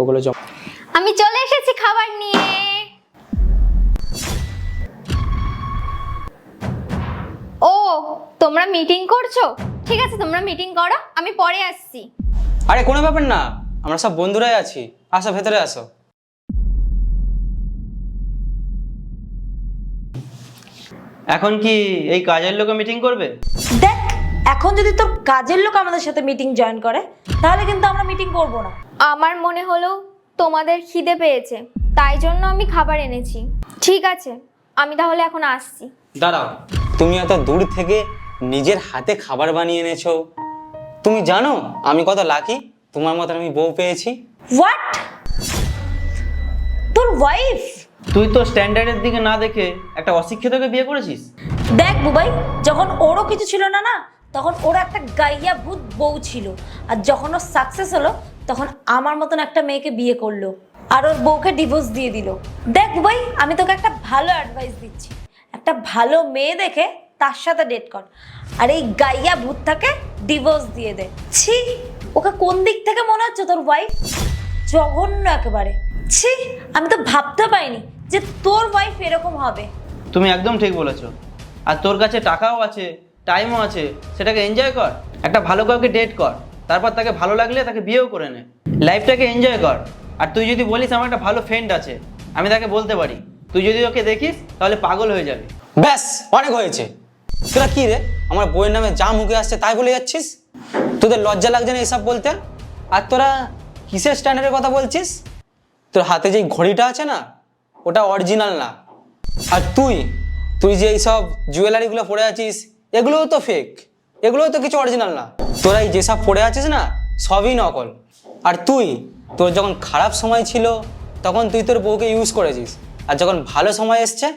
ওগুলো আমি চলে এসেছি খাবার নিয়ে। ও তোমরা মিটিং করছ? ঠিক আছে তোমরা মিটিং করো আমি পরে আসছি। আরে কোনো ব্যাপার না। আমরা সব বন্ধুরাই আছি। আসো ভেতরে আসো। এখন কি এই কাজের লোকে মিটিং করবে? দেখ এখন যদি তোর কাজের লোক আমাদের সাথে মিটিং জয়েন করে তাহলে কিন্তু আমরা মিটিং করব না। আমার মনে হলো তোমাদের খিদে পেয়েছে তাই জন্য আমি খাবার এনেছি। ঠিক আছে আমি তাহলে এখন আসছি। দাঁড়াও তুমি এত দূর থেকে নিজের হাতে খাবার বানিয়ে এনেছো। তুমি জানো আমি কত লাকি তোমার মতো আমি বউ পেয়েছি। হোয়াট তোর ওয়াইফ তুই তো স্ট্যান্ডার্ডের দিকে না দেখে একটা অশিক্ষিতকে বিয়ে করেছিস? দেখ বুবাই যখন ওরও কিছু ছিল না না তখন ওর একটা গাইয়া ভূত বউ ছিল। আর যখন ও সাকসেস হলো, তখন আমার মতন একটা মেয়েকে বিয়ে করল। আর ওর বউকে ডিভোর্স দিয়ে দিল। দেখ ভাই, আমি তোকে একটা ভালো অ্যাডভাইস দিচ্ছি। একটা ভালো মেয়ে দেখে তার সাথে ডেট কর। আর এই গাইয়া ভূতটাকে ডিভোর্স দিয়ে দে। ছি, ওকে কোন দিক থেকে মনে হচ্ছে তোর ওয়াইফ জঘন্য একেবারে। ছি, আমি তো ভাবতে পারিনি যে তোর ওয়াইফ এরকম হবে। তুমি একদম ঠিক বলেছ। আর তোর কাছে টাকাও আছে। টাইমও আছে, সেটাকে এনজয় কর। একটা ভালো কাউকে ডেট কর, তারপর তাকে ভালো লাগলে তাকে বিয়েও করে নে। লাইফটাকে এনজয় কর। আর তুই যদি বলিস আমার একটা ভালো ফ্রেন্ড আছে, আমি তাকে বলতে পারি, তুই যদি ওকে দেখিস, তাহলে পাগল হয়ে যাবে। ব্যাস, অনেক হয়েছে। তোরা কি রে? আমার বইয়ের নামে যা মুখে আসছে তাই বলে যাচ্ছিস? তোদের লজ্জা লাগছে না এসব বলতে? আর তোরা কিসের স্ট্যান্ডার্ডের কথা বলছিস? তোর হাতে যে ঘড়িটা আছে না, ওটা অরিজিনাল না। আর তুই তুই যে এইসব জুয়েলারিগুলো পরে আছিস এগুলোও তো ফেক এগুলোও তো কিছু অরিজিনাল না। তোরা এই যেসব পড়ে আছিস না, সবই নকল। আর তুই, তোর যখন খারাপ সময় ছিল, তখন তুই তোর বউকে ইউজ করেছিস। আর যখন ভালো সময় এসছে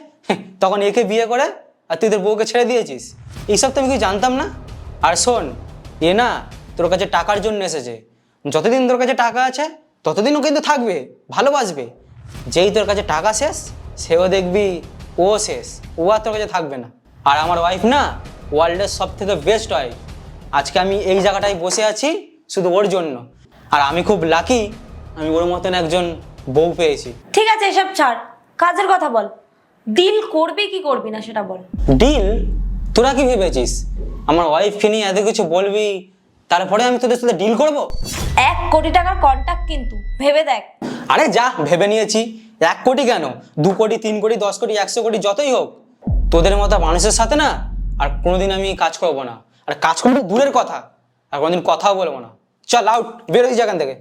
তখন একে বিয়ে করে, আর তুই তোর বউকে ছেড়ে দিয়েছিস। এইসব তো আমি কিছু জানতাম না। আর শোন, এ না, তোর কাছে টাকার জন্য এসেছে। যতদিন তোর কাছে টাকা আছে ততদিনও কিন্তু থাকবে, ভালোবাসবে। যেই তোর কাছে টাকা শেষ, সেও দেখবি ও শেষ, ও আর তোর কাছে থাকবে না। আর আমার ওয়াইফ না ওয়ার্ল্ডের সব থেকে বেস্ট ওয়াইফ আজকে আমি এই জায়গাটায় বসে আছি শুধু ওর জন্য। আর আমি খুব লাকি আমি ওর মতন একজন বউ পেয়েছি। ঠিক আছে এসব ছাড়। কাজের কথা বল। ডিল করবি কি করবি না সেটা বল। ডিল তোরা কি ভেবেছিস? আমার ওয়াইফকে নিয়ে এত কিছু বলবি তারপরে আমি তোদের সাথে ডিল করব? এক কোটি টাকার কন্ট্যাক্ট কিন্তু ভেবে দেখ। আরে যা ভেবে নিয়েছি। এক কোটি কেন? দু কোটি তিন কোটি দশ কোটি একশো কোটি যতই হোক। তোদের মতো মানুষের সাথে না আর কোনোদিন আমি কাজ করব না। আর কাজ করব দূরের কথা, আর কোনোদিন কথাও বলব না। চল আউট বেরোই যেখান থেকে।